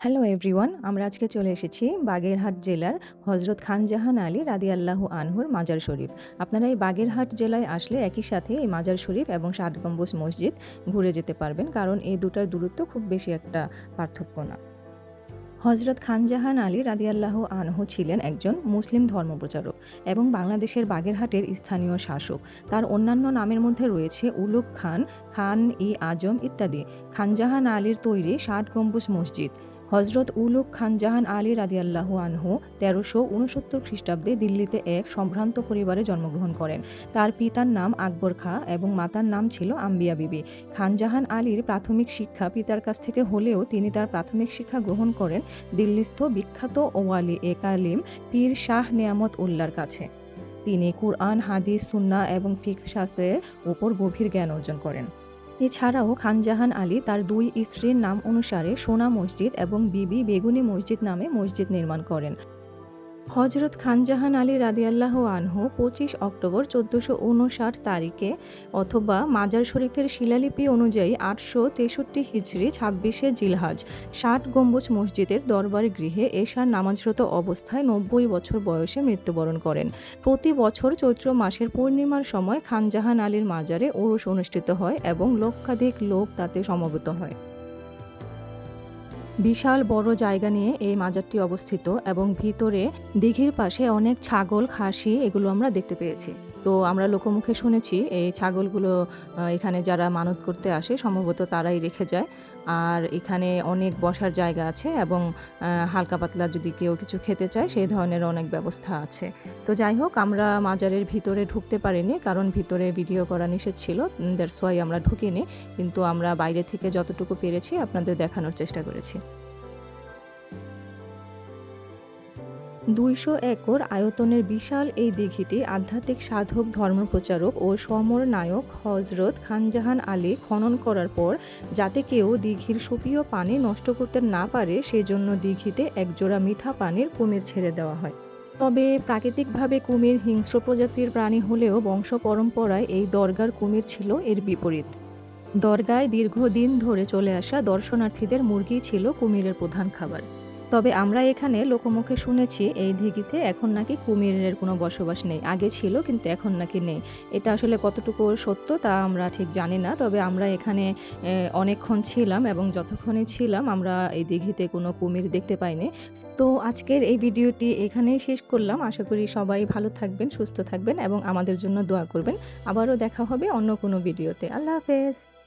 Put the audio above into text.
Hello everyone আমরা আজকে চলে এসেছি বাগেরহাট জেলার হজরত খানজাহান আলী রাদিয়াল্লাহু আনহুর মাজার শরীফ। আপনারা এই বাগেরহাট জেলায় আসলে একই সাথে এই মাজার শরীফ এবং ষাট গম্বুজ মসজিদ ঘুরে যেতে পারবেন, কারণ এই দুটার দূরত্ব খুব বেশি একটা পার্থক্য না। হজরত খানজাহান আলী রাদিয়াল্লাহ আনহু ছিলেন একজন মুসলিম ধর্মপ্রচারক এবং বাংলাদেশের বাগেরহাটের স্থানীয় শাসক। তার অন্যান্য নামের মধ্যে রয়েছে উলুক খান খান ই আজম ইত্যাদি খানজাহান আলীর তৈরি ষাট গম্বুজ মসজিদ। হজরত উলুক খানজাহান আলী রাদিয়াল্লাহু আনহু তেরোশো উনসত্তর খ্রিস্টাব্দে দিল্লিতে এক সম্ভ্রান্ত পরিবারে জন্মগ্রহণ করেন। তার পিতার নাম আকবর খা এবং মাতার নাম ছিল আম্বিয়া বিবি। খানজাহান আলীর প্রাথমিক শিক্ষা পিতার কাছ থেকে হলেও তিনি তার প্রাথমিক শিক্ষা গ্রহণ করেন দিল্লিস্থ বিখ্যাত ওয়ালি এ কালিম পীর শাহ নিয়ামত উল্লার কাছে। তিনি কুরআন, হাদিস সুন্না এবং ফিক শাস্ত্রের উপর গভীর জ্ঞান অর্জন করেন। এছাড়াও খানজাহান আলী তার দুই স্ত্রীর নাম অনুসারে সোনা মসজিদ এবং বিবি বেগুনি মসজিদ নামে মসজিদ নির্মাণ করেন। হজরত খানজাহান আলী রাদিয়াল্লাহ আনহু পঁচিশ অক্টোবর চোদ্দোশো উনষাট তারিখে অথবা মাজার শরীফের শিলালিপি অনুযায়ী আটশো তেষট্টি হিজড়ি ছাব্বিশে জিলহাজ, ষাট গম্বুজ মসজিদের দরবার গৃহে এশার নামাজরত অবস্থায় নব্বই বছর বয়সে মৃত্যুবরণ করেন। প্রতি বছর চৈত্র মাসের পূর্ণিমার সময় খানজাহান আলীর মাজারে ওরস অনুষ্ঠিত হয় এবং লক্ষাধিক লোক তাতে সমবেত হয়। বিশাল বড় জায়গা নিয়ে এই মাজারটি অবস্থিত এবং ভিতরে দিঘির পাশে অনেক ছাগল, খাসি, এগুলো আমরা দেখতে পেয়েছি। তো আমরা লোকমুখে শুনেছি এই ছাগলগুলো এখানে যারা মানত করতে আসে সম্ভবত তারাই রেখে যায়। আর এখানে অনেক বসার জায়গা আছে এবং হালকা পাতলা যদি কেউ কিছু খেতে চায় সেই ধরনের অনেক ব্যবস্থা আছে। তো যাই হোক, আমরা মাজারের ভিতরে ঢুকতে পারিনি কারণ ভিতরে ভিডিও করা নিষেধ ছিল দ্যাটস ওয়াই আমরা ঢুকিনি। কিন্তু আমরা বাইরে থেকে যতটুকু পেরেছি আপনাদের দেখানোর চেষ্টা করেছি। দুইশো একর আয়তনের বিশাল এই দিঘিটি আধ্যাত্মিক সাধক, ধর্মপ্রচারক ও সমর নায়ক হজরত খানজাহান আলী খনন করার পর যাতে কেউ দিঘির সুপীয় পানি নষ্ট করতে না পারে, সেজন্য দিঘিতে একজোড়া মিঠা পানির কুমির ছেড়ে দেওয়া হয়। তবে প্রাকৃতিকভাবে কুমির হিংস্র প্রজাতির প্রাণী হলেও বংশ পরম্পরায় এই দরগার কুমির ছিল এর বিপরীত। দরগায় দীর্ঘদিন ধরে চলে আসা দর্শনার্থীদের মুরগি ছিল কুমিরের প্রধান খাবার। তবে আমরা এখানে লোকমুখে শুনেছি এই দিঘিতে এখন নাকি কুমিরের কোনো বসবাস নেই। আগে ছিল কিন্তু এখন নাকি নেই। এটা আসলে কতটুকু সত্য তা আমরা ঠিক জানি না, তবে আমরা এখানে অনেকক্ষণ ছিলাম এবং যতক্ষণই ছিলাম আমরা এই দিঘিতে কোনো কুমির দেখতে পাইনি। তো আজকের এই ভিডিওটি এখানেই শেষ করলাম। আশা করি সবাই ভালো থাকবেন, সুস্থ থাকবেন এবং আমাদের জন্য দোয়া করবেন। আবারও দেখা হবে অন্য কোনো ভিডিওতে। আল্লাহ হাফেজ।